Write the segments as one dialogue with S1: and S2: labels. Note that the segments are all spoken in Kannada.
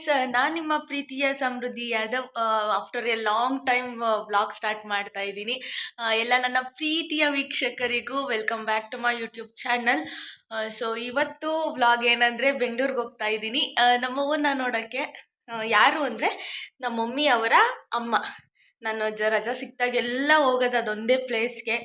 S1: ಗೈಸ್ ನಾನು ನಿಮ್ಮ ಪ್ರೀತಿಯ Samruddhi Yadav after a long time vlog start ಮಾಡ್ತಾ ಇದ್ದೀನಿ. ಎಲ್ಲ ನನ್ನ ಪ್ರೀತಿಯ ವೀಕ್ಷಕರಿಗೂ welcome back to my YouTube channel so ಇವತ್ತು ವ್ಲಾಗ್ ಏನಂದರೆ ಬೆಂಗಳೂರಿಗೆ ಹೋಗ್ತಾ ಇದ್ದೀನಿ. ನಮ್ಮವನ್ನ ನೋಡೋಕ್ಕೆ ಯಾರು ಅಂದರೆ ನಮ್ಮ ಮಮ್ಮಿ ಅವರ ಅಮ್ಮ. ನಾನು ಜ ರಜಾ ಸಿಕ್ಕಿದಾಗೆಲ್ಲ ಹೋಗೋದು ಅದೊಂದೇ ಪ್ಲೇಸ್ಗೆ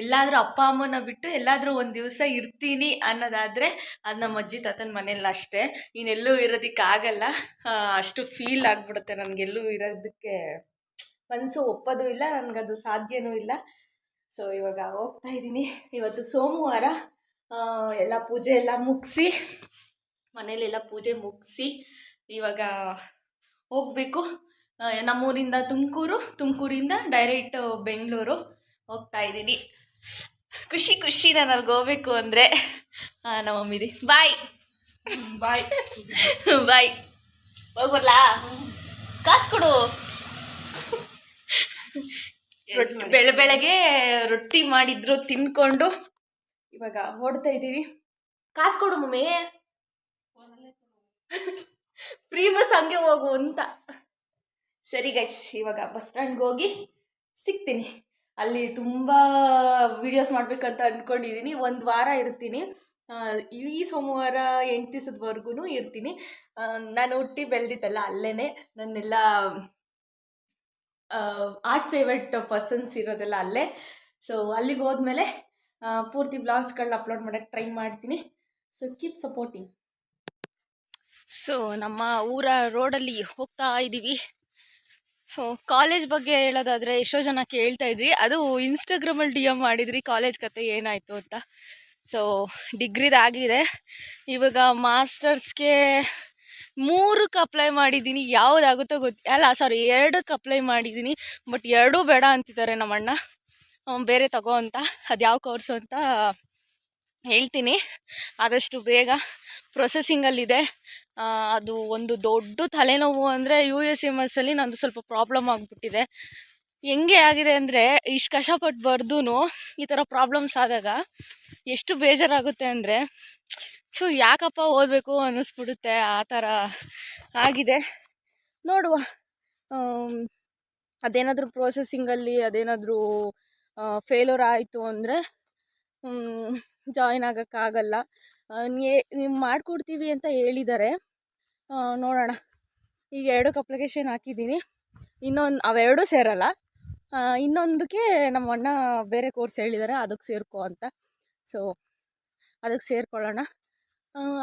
S1: ಎಲ್ಲಾದರೂ ಅಪ್ಪ, ಅಮ್ಮನ ಬಿಟ್ಟು ಎಲ್ಲಾದರೂ ಒಂದು ದಿವಸ ಇರ್ತೀನಿ ಅನ್ನೋದಾದರೆ ಅದು ನಮ್ಮ ಅಜ್ಜಿ, ತಾತನ ಮನೇಲಿ ಅಷ್ಟೇ. ಇನ್ನೆಲ್ಲೂ ಇರೋದಕ್ಕಾಗಲ್ಲ. ಅಷ್ಟು ಫೀಲ್ ಆಗಿಬಿಡುತ್ತೆ ನನಗೆಲ್ಲೂ ಇರೋದಕ್ಕೆ. ಮನಸ್ಸು ಒಪ್ಪೋದು ಇಲ್ಲ, ನನಗದು ಸಾಧ್ಯನೂ ಇಲ್ಲ. ಸೊ ಇವಾಗ ಹೋಗ್ತಾ ಇದ್ದೀನಿ. ಇವತ್ತು ಸೋಮವಾರ ಎಲ್ಲ ಪೂಜೆ ಎಲ್ಲ ಮುಗಿಸಿ, ಮನೇಲೆಲ್ಲ ಪೂಜೆ ಮುಗಿಸಿ ಇವಾಗ ಹೋಗಬೇಕು. ನಮ್ಮೂರಿಂದ ತುಮಕೂರು ತುಮಕೂರಿಂದ ಡೈರೆಕ್ಟ್ ಬೆಂಗಳೂರು ಹೋಗ್ತಾ ಇದ್ದೀನಿ. ಖುಷಿ ಖುಷಿ ನಾನು ಅಲ್ಲಿಗೆ ಹೋಗ್ಬೇಕು ಅಂದರೆ. ನಮ್ಮ ಮಮ್ಮಿದಿ ಬಾಯ್ ಬಾಯ್ ಬಾಯ್ ಹೋಗ್ಬರ್ಲಾ? ಕಾಸು ಕೊಡು. ರೊಟ್ಟಿ ಬೆಳೆ ಬೆಳಗ್ಗೆ ರೊಟ್ಟಿ ಮಾಡಿದ್ರು ತಿನ್ಕೊಂಡು ಇವಾಗ ಹೊಡ್ತಾ ಇದ್ದೀವಿ. ಕಾಸು ಕೊಡು ಮಮ್ಮಿ. ಫ್ರೀ ಬಸ್ ಹಂಗೆ ಹೋಗು ಅಂತ. ಸರಿ ಗೈಸ್ ಇವಾಗ ಬಸ್ ಸ್ಟ್ಯಾಂಡ್ಗೆ ಹೋಗಿ ಸಿಗ್ತೀನಿ. ಅಲ್ಲಿ ತುಂಬ ವೀಡಿಯೋಸ್ ಮಾಡಬೇಕಂತ ಅಂದ್ಕೊಂಡಿದ್ದೀನಿ ಒಂದು ವಾರ ಇರ್ತೀನಿ. ಈ ಸೋಮವಾರ ಎಂಟು ದಿವಸದವರೆಗೂ ಇರ್ತೀನಿ. ನಾನು ಹುಟ್ಟಿ ಬೆಳೆದಿದ್ದಲ್ಲ ಅಲ್ಲೇ ನನ್ನೆಲ್ಲ ಆರ್ಟ್ ಫೇವ್ರೆಟ್ ಪರ್ಸನ್ಸ್ ಇರೋದೆಲ್ಲ ಅಲ್ಲೇ. ಸೊ ಅಲ್ಲಿಗೆ ಹೋದ್ಮೇಲೆ ಪೂರ್ತಿ ಬ್ಲಾಗ್ಸ್ಗಳನ್ನ ಅಪ್ಲೋಡ್ ಮಾಡೋಕ್ಕೆ ಟ್ರೈ ಮಾಡ್ತೀನಿ. ಸೊ ಕೀಪ್ ಸಪೋರ್ಟಿಂಗ್ ಸೊ ನಮ್ಮ ಊರ ರೋಡಲ್ಲಿ ಹೋಗ್ತಾ ಇದ್ದೀವಿ ಸೊ ಕಾಲೇಜ್ ಬಗ್ಗೆ ಹೇಳೋದಾದರೆ ಎಷ್ಟೋ ಜನ ಕೇಳ್ತಾ ಇದ್ರಿ. ಅದು ಇನ್ಸ್ಟಾಗ್ರಾಮಲ್ಲಿ ಡಿ ಎಂ ಮಾಡಿದ್ರಿ ಕಾಲೇಜ್ ಕತೆ ಏನಾಯಿತು ಅಂತ. ಸೊ ಡಿಗ್ರಿದಾಗಿದೆ ಇವಾಗ ಮಾಸ್ಟರ್ಸ್ಗೆ ಮೂರಕ್ಕೆ ಅಪ್ಲೈ ಮಾಡಿದ್ದೀನಿ. ಯಾವುದಾಗುತ್ತೋ ಗೊತ್ತ, ಅಲ್ಲ ಸಾರಿ ಎರಡಕ್ಕೆ ಅಪ್ಲೈ ಮಾಡಿದ್ದೀನಿ. ಬಟ್ ಎರಡೂ ಬೇಡ ಅಂತಿದ್ದಾರೆ ನಮ್ಮಣ್ಣ. ಅಣ್ಣ ಬೇರೆ ತಗೋ ಅಂತ. ಅದು ಯಾವ ಕೋರ್ಸು ಅಂತ ಹೇಳ್ತೀನಿ. ಆದಷ್ಟು ಬೇಗ ಪ್ರೊಸೆಸಿಂಗಲ್ಲಿದೆ ಅದು ಒಂದು ದೊಡ್ಡ ತಲೆನೋವು ಅಂದರೆ ಯು ಎಸ್ ಎಂ ಎಸ್ಸಲ್ಲಿ ನಂದು ಸ್ವಲ್ಪ ಪ್ರಾಬ್ಲಮ್ ಆಗಿಬಿಟ್ಟಿದೆ. ಹೆಂಗೆ ಆಗಿದೆ ಅಂದರೆ ಇಷ್ಟು ಕಷ್ಟಪಟ್ಟು ಬರ್ದು ಈ ಥರ ಪ್ರಾಬ್ಲಮ್ಸ್ ಆದಾಗ ಎಷ್ಟು ಬೇಜಾರಾಗುತ್ತೆ ಅಂದರೆ ಸೊ ಯಾಕಪ್ಪ ಓದಬೇಕು ಅನ್ನಿಸ್ಬಿಡುತ್ತೆ, ಆ ಥರ ಆಗಿದೆ. ನೋಡುವ ಅದೇನಾದರೂ ಪ್ರೋಸೆಸಿಂಗಲ್ಲಿ ಅದೇನಾದರೂ ಫೇಲ್ಯೂರ್ ಆಯಿತು ಅಂದರೆ ಜಾಯಿನ್ ಆಗೋಕ್ಕಾಗಲ್ಲ. ನೀವು ಮಾಡಿಕೊಡ್ತೀವಿ ಅಂತ ಹೇಳಿದ್ದಾರೆ ನೋಡೋಣ. ಈಗ ಎರಡಕ್ಕೆ ಅಪ್ಲಿಕೇಶನ್ ಹಾಕಿದ್ದೀನಿ. ಇನ್ನೊಂದು, ಅವೆರಡೂ ಸೇರಲ್ಲ. ಇನ್ನೊಂದಕ್ಕೆ ನಮ್ಮ ಅಣ್ಣ ಬೇರೆ ಕೋರ್ಸ್ ಹೇಳಿದ್ದಾರೆ, ಅದಕ್ಕೆ ಸೇರ್ಕೊ ಅಂತ. ಸೊ ಅದಕ್ಕೆ ಸೇರ್ಕೊಳ್ಳೋಣ.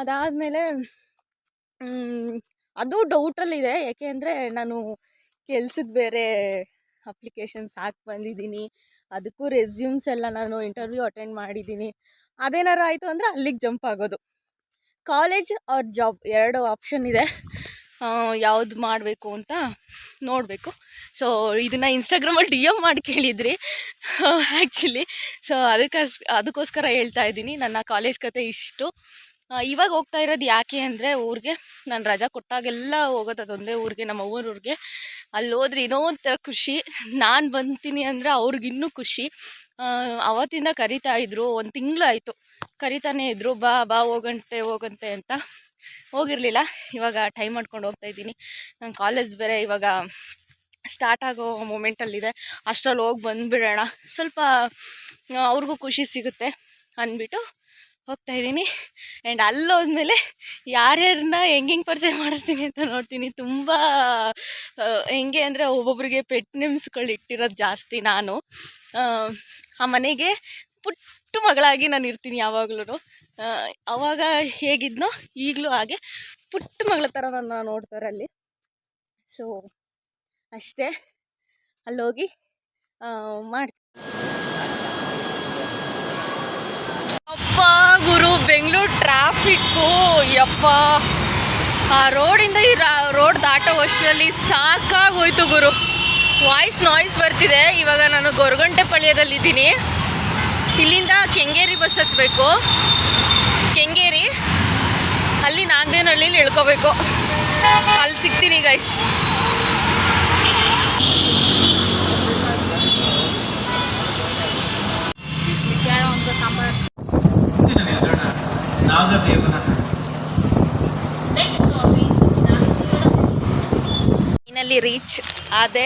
S1: ಅದಾದಮೇಲೆ ಅದು ಡೌಟಲ್ಲಿದೆ. ಯಾಕೆ ಅಂದರೆ ನಾನು ಕೆಲ್ಸಕ್ಕೆ ಬೇರೆ ಅಪ್ಲಿಕೇಶನ್ಸ್ ಹಾಕಿ ಬಂದಿದ್ದೀನಿ. ಅದಕ್ಕೂ ರೆಸ್ಯೂಮ್ಸ್ ಎಲ್ಲ ನಾನು ಇಂಟರ್ವ್ಯೂ ಅಟೆಂಡ್ ಮಾಡಿದ್ದೀನಿ. ಅದೇನಾರು ಆಯಿತು ಅಂದರೆ ಅಲ್ಲಿಗೆ ಜಂಪ್ ಆಗೋದು. ಕಾಲೇಜ್ ಆರ್ ಜಾಬ್ ಎರಡು ಆಪ್ಷನ್ ಇದೆ. ಯಾವುದು ಮಾಡಬೇಕು ಅಂತ ನೋಡಬೇಕು. ಸೊ ಇದನ್ನು ಇನ್ಸ್ಟಾಗ್ರಾಮಲ್ಲಿ ಡಿ ಎಂ ಮಾಡಿ ಕೇಳಿದ್ರಿ. ಆ್ಯಕ್ಚುಲಿ ಸೊ ಅದಕ್ಕೋಸ್, ಅದಕ್ಕೋಸ್ಕರ ಹೇಳ್ತಾ ಇದ್ದೀನಿ. ನನ್ನ ಕಾಲೇಜ್ ಕತೆ ಇಷ್ಟು. ಇವಾಗ ಹೋಗ್ತಾ ಇರೋದು ಯಾಕೆ ಅಂದರೆ ಊರಿಗೆ ನಾನು ರಜಾ ಕೊಟ್ಟಾಗೆಲ್ಲ ಹೋಗೋದು ಅದೊಂದೇ ಊರಿಗೆ, ನಮ್ಮ ಊರಿಗೆ ಅಲ್ಲಿ ಹೋದ್ರೆ ಏನೋ ಒಂಥರ ಖುಷಿ. ನಾನು ಬಂತೀನಿ ಅಂದರೆ ಅವ್ರಿಗಿನ್ನೂ ಖುಷಿ. ಅವತ್ತಿಂದ ಕರಿತಾ ಇದ್ರು, ಒಂದು ತಿಂಗಳು ಆಯಿತು ಕರಿತಾನೆ ಇದ್ರು, ಬಾ ಬಾ, ಹೋಗಂತೆ ಹೋಗಂತೆ ಅಂತ. ಹೋಗಿರಲಿಲ್ಲ. ಇವಾಗ ಟೈಮ್ ಮಾಡ್ಕೊಂಡು ಹೋಗ್ತಾ ಇದ್ದೀನಿ. ನನ್ನ ಕಾಲೇಜ್ ಬೇರೆ ಇವಾಗ ಸ್ಟಾರ್ಟ್ ಆಗೋ ಮೂಮೆಂಟಲ್ಲಿದೆ ಅಷ್ಟರಲ್ಲಿ ಹೋಗಿ ಬಂದುಬಿಡೋಣ. ಸ್ವಲ್ಪ ಅವ್ರಿಗೂ ಖುಷಿ ಸಿಗುತ್ತೆ ಅಂದ್ಬಿಟ್ಟು ಹೋಗ್ತಾ ಇದ್ದೀನಿ. ಆ್ಯಂಡ್ ಅಲ್ಲಿ ಹೋದ್ಮೇಲೆ ಯಾರ್ಯಾರನ್ನ ಹೆಂಗೆ ಹೆಂಗೆ ಪರಿಚಯ ಮಾಡಿಸ್ತೀನಿ ಅಂತ ನೋಡ್ತೀನಿ. ತುಂಬ ಹೆಂಗೆ ಅಂದರೆ ಒಬ್ಬೊಬ್ರಿಗೆ ಪೆಟ್ ನೇಮ್ಸ್ಗಳು ಇಟ್ಟಿರೋದು ಜಾಸ್ತಿ ನಾನು. ಆ, ಆ ಮನೆಗೆ ಪುಟ್ಟ ಮಗಳಾಗಿ ನಾನು ಇರ್ತೀನಿ ಯಾವಾಗಲೂ ಅವಾಗ ಹೇಗಿದ್ನೋ ಈಗಲೂ ಹಾಗೆ ಪುಟ್ಟ ಮಗಳ ಥರ ನನ್ನ ನೋಡ್ತಾರೆ ಅಲ್ಲಿ. ಸೊ ಅಷ್ಟೇ. ಅಲ್ಲೋಗಿ ಮಾಡ್ತೀನಿ. ಅಪ್ಪ ಗುರು, ಬೆಂಗಳೂರು ಟ್ರಾಫಿಕ್ಕು ಯಪ್ಪ. ಆ ರೋಡಿಂದ ಈ ರೋಡ್ ದಾಟೋ ಅಷ್ಟರಲ್ಲಿ ಸಾಕಾಗೋಯ್ತು ಗುರು. ವಾಯ್ಸ್ ನಾಯ್ಸ್ ಬರ್ತಿದೆ. ಇವಾಗ ನಾನು ಗೊರಗಂಟೆ ಪಳ್ಯದಲ್ಲಿದ್ದೀನಿ. ಇಲ್ಲಿಂದ ಕೆಂಗೇರಿ ಬಸ್ ಹತ್ತಬೇಕು ಕೆಂಗೇರಿ, ಅಲ್ಲಿ ನಾಗದೇನಹಳ್ಳಿಲಿ ಇಳ್ಕೋಬೇಕು. ಅಲ್ಲಿ ಸಿಗ್ತೀನಿ ಗೈಸ್ ಫೈನಲಿ ರೀಚ್ ಆದೆ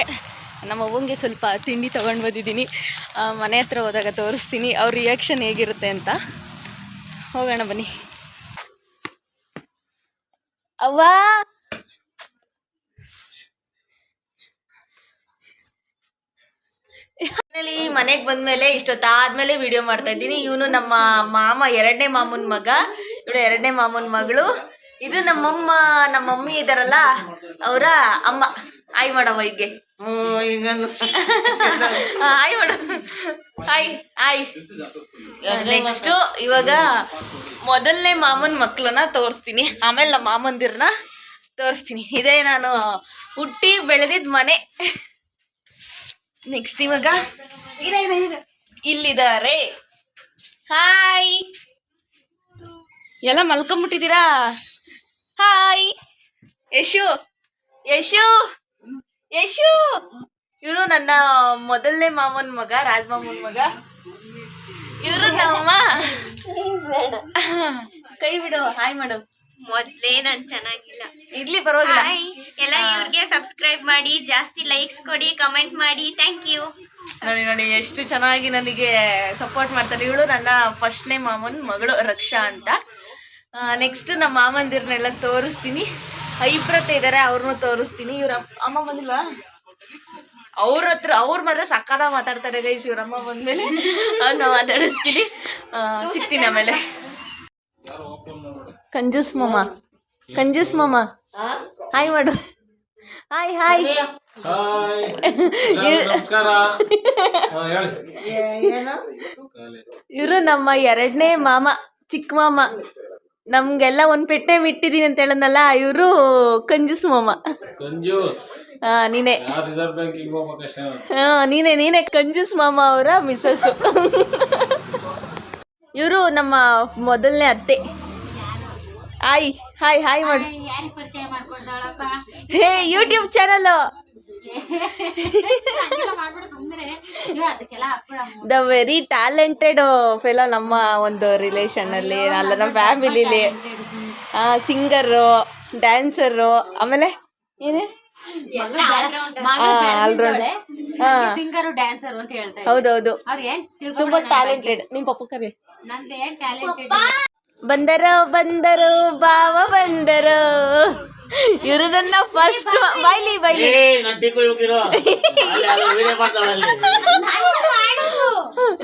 S1: ನಮ್ಮ ಅವ್ವಂಗೆ ಸ್ವಲ್ಪ ತಿಂಡಿ ತೊಗೊಂಡು ಬಂದಿದ್ದೀನಿ. ಮನೆ ಹತ್ರ ಹೋದಾಗ ತೋರಿಸ್ತೀನಿ. ಅವ್ರ ರಿಯಾಕ್ಷನ್ ಹೇಗಿರುತ್ತೆ ಅಂತ. ಹೋಗೋಣ ಬನ್ನಿ. ಅವ್ವ! ಮನೆಗೆ ಬಂದ್ಮೇಲೆ ಇಷ್ಟೊತ್ತಾದ್ಮೇಲೆ ವಿಡಿಯೋ ಮಾಡ್ತಾ ಇದ್ದೀನಿ. ಇವನು ನಮ್ಮ ಮಾಮ, ಎರಡನೇ ಮಾಮನ ಮಗ. ಇವಳು ಎರಡನೇ ಮಾಮನ ಮಗಳು. ಇದು ನಮ್ಮಮ್ಮ ನಮ್ಮ ಮಮ್ಮಿ ಇದಾರಲ್ಲ ಅವರ ಅಮ್ಮ. ಆಯ್ ಮಾಡಮ್ಮ ಹೀಗೆ. Hi madam hi hi next ಇವಾಗ ಮೊದಲನೇ ಮಾಮನ ಮಕ್ಕಳನ್ನ ತೋರಿಸ್ತೀನಿ. ಆಮೇಲೆ ನಮ್ಮ ಮಾಮಂದಿರನ್ನ ತೋರಿಸ್ತೀನಿ. ಇದೇ ನಾನು ಹುಟ್ಟಿ ಬೆಳೆದಿದ್ದ ಮನೆ. ನೆಕ್ಸ್ಟ್ ಇವಾಗ ಇಲ್ಲಿದ್ದಾರೆ. ಹಾಯ್ ಎಲ್ಲ ಮಲ್ಕೊಂಬಿಟ್ಟಿದ್ದೀರಾ? ಹಾಯ್ ಯಶು ಯಶು ಯಶು. ಇವರು ನನ್ನ ಮೊದಲನೇ ಮಾಮನ್ ಮಗ ರಾಜ್ ಮಾಮನ್ ಮಗ. ಇವರು ನಮ್ಮ ಕೈ ಬಿಡು ಹಾಯ್ ಮೇಡಮ್
S2: ಮೊದ್ಲೇ ನಾನ್ ಚೆನ್ನಾಗಿಲ್ಲ.
S1: ಇರ್ಲಿ ಪರವಾಗಿಲ್ಲ.
S2: ಹಾಯ್ ಎಲ್ಲ ಇವ್ರಿಗೆ ಸಬ್ಸ್ಕ್ರೈಬ್ ಮಾಡಿ ಜಾಸ್ತಿ ಲೈಕ್ಸ್ ಕೊಡಿ ಕಮೆಂಟ್ ಮಾಡಿ. ಥ್ಯಾಂಕ್ ಯು
S1: ನೋಡಿ ನೋಡಿ ಎಷ್ಟು ಚೆನ್ನಾಗಿ ನನಗೆ ಸಪೋರ್ಟ್ ಮಾಡ್ತಾರೆ. ಇವಳು ನನ್ನ ಫಸ್ಟ್ನೇ ಮಾಮನ್ ಮಗಳು ರಕ್ಷಾ ಅಂತ. ನೆಕ್ಸ್ಟ್ ನಮ್ಮ ಮಾಮಂದಿರನ್ನೆಲ್ಲ ತೋರಿಸ್ತೀನಿ. ಐಬ್ರತೆ ಇದ್ದಾರೆ ಅವ್ರನ್ನೂ ತೋರಿಸ್ತೀನಿ. ಇವ್ರ ಅಮ್ಮ ಬಂದಿಲ್ವಾ? ಅವ್ರ ಹತ್ರ ಅವ್ರ ಮಾತ್ರ ಸಕ್ಕದ ಮಾತಾಡ್ತಾರೆ ಗೈಸ್ ಇವ್ರಮ್ಮ ಬಂದ್ಮೇಲೆ. ಅವ್ರನ್ನ ಮಾತಾಡಿಸ್ತೀನಿ. ಸಿಗ್ತೀನಿ ಆಮೇಲೆ. ಕಂಜೂಸ್ ಮಾಮ. ಕಂಜೂಸ್ ಮಾಮ. ಹಾಯ್ ಮಾಡು. Hi hi. ಇವರು ನಮ್ಮ ಎರಡನೇ ಮಾಮ ಚಿಕ್ಕ ಮಾಮ. ನಮ್ಗೆಲ್ಲ ಒಂದ್ ಪೆಟ್ಟೆ ಮಿಟ್ಟಿದೀನಿ ಅಂತ ಹೇಳದ್ನಲ್ಲ ಇವರು ಕಂಜೂಸ್ ಮಾಮ.
S3: ಕಂಜೂಸ್?
S1: ಆ, ನೀನೆ. ಹಾ ನೀನೆ ನೀನೆ ಕಂಜೂಸ್ ಮಾಮ ಅವರ ಮಿಸಸ್ ಇವರು ನಮ್ಮ ಮೊದಲನೇ ಅತ್ತೆ. ಹಾಯ್ ಹಾಯ್ ಹಾಯ್ ಮಾಡಿ.
S2: ಯಾರಿಗೆ ಪರಿಚಯ ಮಾಡ್ಕೊಂಡಾಳಪ್ಪ
S1: hey YouTube channel the very talented fellow ನಮ್ಮ ಒಂದು ರಿಲೇಷನ್ ಅಲ್ಲಿ ಅಲ್ಲ ನಮ್ಮ ಫ್ಯಾಮಿಲಿಲಿ ಸಿಂಗರು ಡ್ಯಾನ್ಸರು ಆಮೇಲೆ ಏನೇ? ಆಲ್ರೌಂಡ್ ಹಾ.
S2: ಸಿಂಗರು ಡ್ಯಾನ್ಸರ್ ಅಂತ ಹೇಳ್ತಾರೆ
S1: ಹೌದೌದು.
S2: ಅವ್ರು ಏನ್
S1: ತುಂಬಾ ಟ್ಯಾಲೆಂಟೆಡ್ ನಿಮ್ ಪಪ್ಪ ಕರಿ
S2: ನಂದು ಟ್ಯಾಲೆಂಟೆಡ್
S1: ಬಂದರು ಬಂದರು ಬಾವ ಬಂದರು. ಇರುದನ್ನ ನನ್ನ ಫಸ್ಟ್ ಬೈಲಿ ಬೈಲಿ
S3: ಏ ನಟ್ಟಿ ಹೋಗಿರೋ ವಿಡಿಯೋ ಮಾಡ್ತಾಳಲ್ಲಿ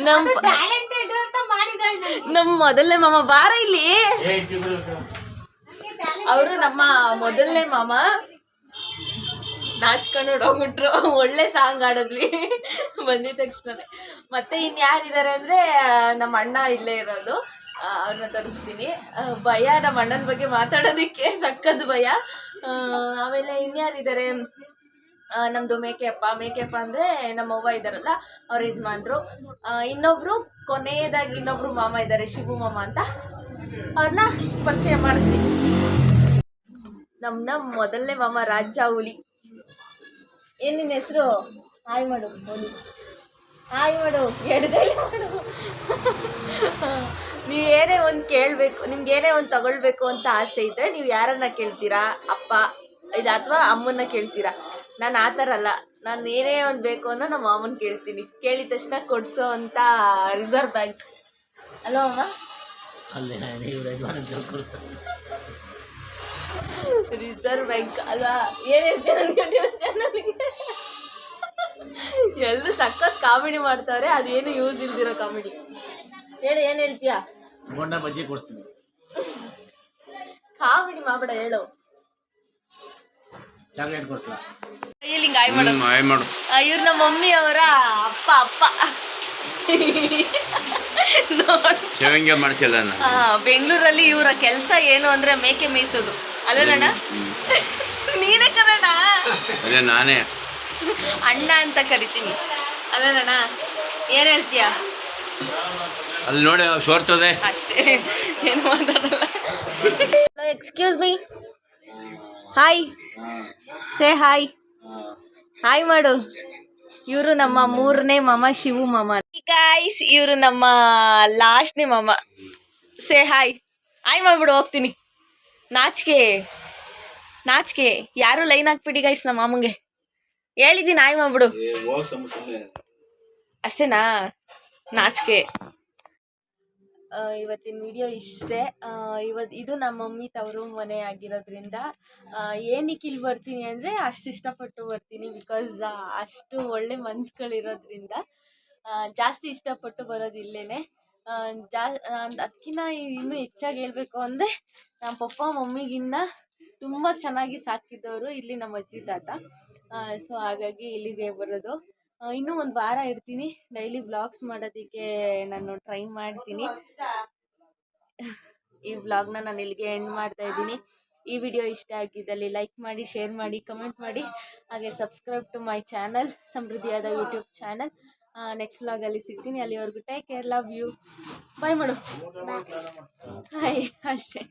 S1: ನಮ್
S2: ಟ್ಯಾಲೆಂಟೆಡ್ ಅಂತ ಮಾಡಿದಾಳೆ
S1: ನಮ್ಮ ಮೊದಲನೇ ಮಾಮ ಬಾರ ಇಲ್ಲಿ. ಅವರು ನಮ್ಮ ಮೊದಲನೇ ಮಾಮ. ನಾಚ್ಕೊಂಡು ಹೋಗ್ಬಿಟ್ರು ಒಳ್ಳೆ ಸಾಂಗ್ ಆಡಿದ್ವಿ ಬಂದಿದ ತಕ್ಷಣ ಮತ್ತೆ ಇನ್ಯಾರಿದ್ದಾರೆ ಅಂದ್ರೆ ನಮ್ಮ ಅಣ್ಣ ಇಲ್ಲೇ ಇರೋದು. ಅವ್ರನ್ನ ತರಿಸ್ತೀನಿ. ಭಯ, ನಮ್ಮ ಅಣ್ಣನ ಬಗ್ಗೆ ಮಾತಾಡೋದಕ್ಕೆ ಸಕ್ಕದ್ ಭಯ. ಆಮೇಲೆ ಇನ್ಯಾರಿದ್ದಾರೆ ನಮ್ಮದು ಮೇಕೆಯಪ್ಪ ಮೇಕೆಯಪ್ಪ ಅಂದ್ರೆ ನಮ್ಮ ಅವ್ವ ಇದ್ದಾರಲ್ಲ, ಅವ್ರ ಯಜಮಾನ್ರು ಇನ್ನೊಬ್ರು, ಕೊನೆಯದಾಗಿ ಇನ್ನೊಬ್ರು ಮಾಮ ಇದ್ದಾರೆ ಶಿವು ಮಾಮ ಅಂತ. ಅವ್ರನ್ನ ಪರಿಚಯ ಮಾಡಿಸ್ತೀನಿ. ನಮ್ಮ ನಮ್ಮ ಮೊದಲನೇ ಮಾಮ ರಾಜ ಹುಲಿ. ಏನು ಹೆಸರು? ಹಾಯ್ ಮಾಡು, ಹುಲಿ. ಹಾಯ್ ಮಾಡು ಎಡಗೈ ಮಾಡು. ನೀವು ಏನೇ ಒಂದು ಕೇಳಬೇಕು ನಿಮ್ಗೆ ಏನೇ ಒಂದು ತಗೊಳ್ಬೇಕು ಅಂತ ಆಸೆ ಇದ್ದರೆ ನೀವು ಯಾರನ್ನ ಕೇಳ್ತೀರಾ? ಅಪ್ಪ ಇದು ಅಥವಾ ಅಮ್ಮನ್ನ ಕೇಳ್ತೀರಾ? ನಾನು ಆ ಥರ ಅಲ್ಲ. ನಾನು ಏನೇ ಒಂದು ಬೇಕು ಅನ್ನೋ ನಮ್ಮ ಮಾಮನ ಕೇಳ್ತೀನಿ. ಕೇಳಿದ ತಕ್ಷಣ ಕೊಡಿಸೋ ಅಂತ ರಿಸರ್ವ್ ಬ್ಯಾಂಕ್ ಅಲೋ ಅಮ್ಮ? ರಿಸರ್ವ್ ಬ್ಯಾಂಕ್ ಅಲ್ವಾ? ಏನೇ ಎಲ್ಲರೂ ಸಖತ್ ಕಾಮಿಡಿ ಮಾಡ್ತಾರೆ ಅದೇನು ಯೂಸ್ ಇಲ್ದಿರೋ ಕಾಮಿಡಿ. ಹೇಳು ಏನ್ ಹೇಳ್ತೀಯಾ?
S3: ಬೋಂಡ ಬಜ್ಜಿ ಕೊಡ್ತೀನಿ
S1: ಕಾಮಿಡಿ ಮಾಡ್ಬೇಡ ಹೇಳು.
S3: ಚಾಕ್ಲೇಟ್ ಕೊಡ್ಸಲ?
S1: ಕೈಯಲ್ಲಿ ಹಿಂಗೆ ಆಯ್ ಮಾಡು. ಇವ್ರು ನಮ್ಮ ಮಮ್ಮಿ ಅವರ ಅಪ್ಪ ಅಪ್ಪ. ನೋಡ್.
S4: ಶೇವಂಗೆ ಮಾಡಿಸಿಲ್ಲ ನಾನು.
S1: ಆ, ಬೆಂಗಳೂರಲ್ಲಿ ಇವರ ಕೆಲಸ ಏನು ಅಂದ್ರೆ ಮೇಕೆ ಮೇಯಿಸೋದು ಅಲ್ಲಣ್ಣ ನೀನೇ ಕರೋಣ
S4: ಅದೇ ನಾನೇ.
S1: ಅಣ್ಣ ಅಂತ ಕರಿತೀನಿ. ಅಲ್ಲಣ್ಣ ಏನ್ ಹೇಳ್ತೀಯ?
S4: ಅಲ್ಲಿ ನೋಡಿ ಸೋರ್ತದೆ.
S1: ಅಷ್ಟೇ. ಏನು ಮಾತಾಡಲ್ಲ. Excuse me hi say hi hi ಮಾಡು ಇವರು ನಮ್ಮ ಮೂರನೇ ಮಾಮ ಶಿವು ಮಾಮ. ಗಾಯ್ಸ್ ಇವರು ನಮ್ಮ ಲಾಸ್ಟ್ನೇ ಮಾಮ. ಸೇ ಹಾಯ್ ಹಾಯ್ ಮಾಡ್ಬಿಡು ಹೋಗ್ತೀನಿ. ನಾಚಿಕೆ. ನಾಚಿಕೆ. ಯಾರು ಲೈನ್ ಹಾಕ್ಬಿಡಿ ಗಾಯ್ಸ್ ನಮ್ಮ ಮಾಮಂಗೆ. ಹೇಳಿದ್ದೀನಿ ಹಾಯ್ ಮಾಡ್ಬಿಡು ಅಷ್ಟೇನಾ? ನಾಚಿಕೆ. ಇವತ್ತಿನ ವಿಡಿಯೋ ಇಷ್ಟೇ. ಇವತ್ತು ಇದು ನಮ್ಮ ಮಮ್ಮಿ ತವರು ಮನೆ ಆಗಿರೋದ್ರಿಂದ ಏನಕ್ಕೆ ಇಲ್ಲಿ ಬರ್ತೀನಿ ಅಂದರೆ ಅಷ್ಟು ಇಷ್ಟಪಟ್ಟು ಬರ್ತೀನಿ ಬಿಕಾಸ್ ಅಷ್ಟು ಒಳ್ಳೆ ಮನ್ಸುಗಳಿರೋದ್ರಿಂದ ಜಾಸ್ತಿ ಇಷ್ಟಪಟ್ಟು ಬರೋದು ಇಲ್ಲೇ ಜಾ ಅದಕ್ಕಿಂತ ಇನ್ನೂ ಹೆಚ್ಚಾಗಿ ಹೇಳಬೇಕು ಅಂದರೆ ನಮ್ಮ ಪಪ್ಪ ಮಮ್ಮಿಗಿನ್ನ ತುಂಬ ಚೆನ್ನಾಗಿ ಸಾಕಿದವರು ಇಲ್ಲಿ ನಮ್ಮ ಅಜ್ಜಿ ತಾತ. ಸೊ ಹಾಗಾಗಿ ಇಲ್ಲಿಗೆ ಬರೋದು. ಇನ್ನೂ ಒಂದು ವಾರ ಇರ್ತೀನಿ. ಡೈಲಿ ವ್ಲಾಗ್ಸ್ ಮಾಡೋದಕ್ಕೆ ನಾನು ಟ್ರೈ ಮಾಡ್ತೀನಿ. ಈ ವ್ಲಾಗ್ನ ನಾನು ಇಲ್ಲಿಗೆ ಎಂಡ್ ಮಾಡ್ತಾ ಇದ್ದೀನಿ. ಈ ವಿಡಿಯೋ ಇಷ್ಟ ಆಗಿದ್ದಲ್ಲಿ ಲೈಕ್ ಮಾಡಿ ಶೇರ್ ಮಾಡಿ ಕಮೆಂಟ್ ಮಾಡಿ. ಹಾಗೆ ಸಬ್ಸ್ಕ್ರೈಬ್ ಟು ಮೈ ಚಾನಲ್ ಸಮೃದ್ಧಿಯಾದ ಯೂಟ್ಯೂಬ್ ಚಾನಲ್ ನೆಕ್ಸ್ಟ್ ವ್ಲಾಗಲ್ಲಿ ಸಿಗ್ತೀನಿ. ಅಲ್ಲಿವರೆಗೂ take care love you bye ಮಾಡು. ಹಾಯ್ ಅಷ್ಟೇ.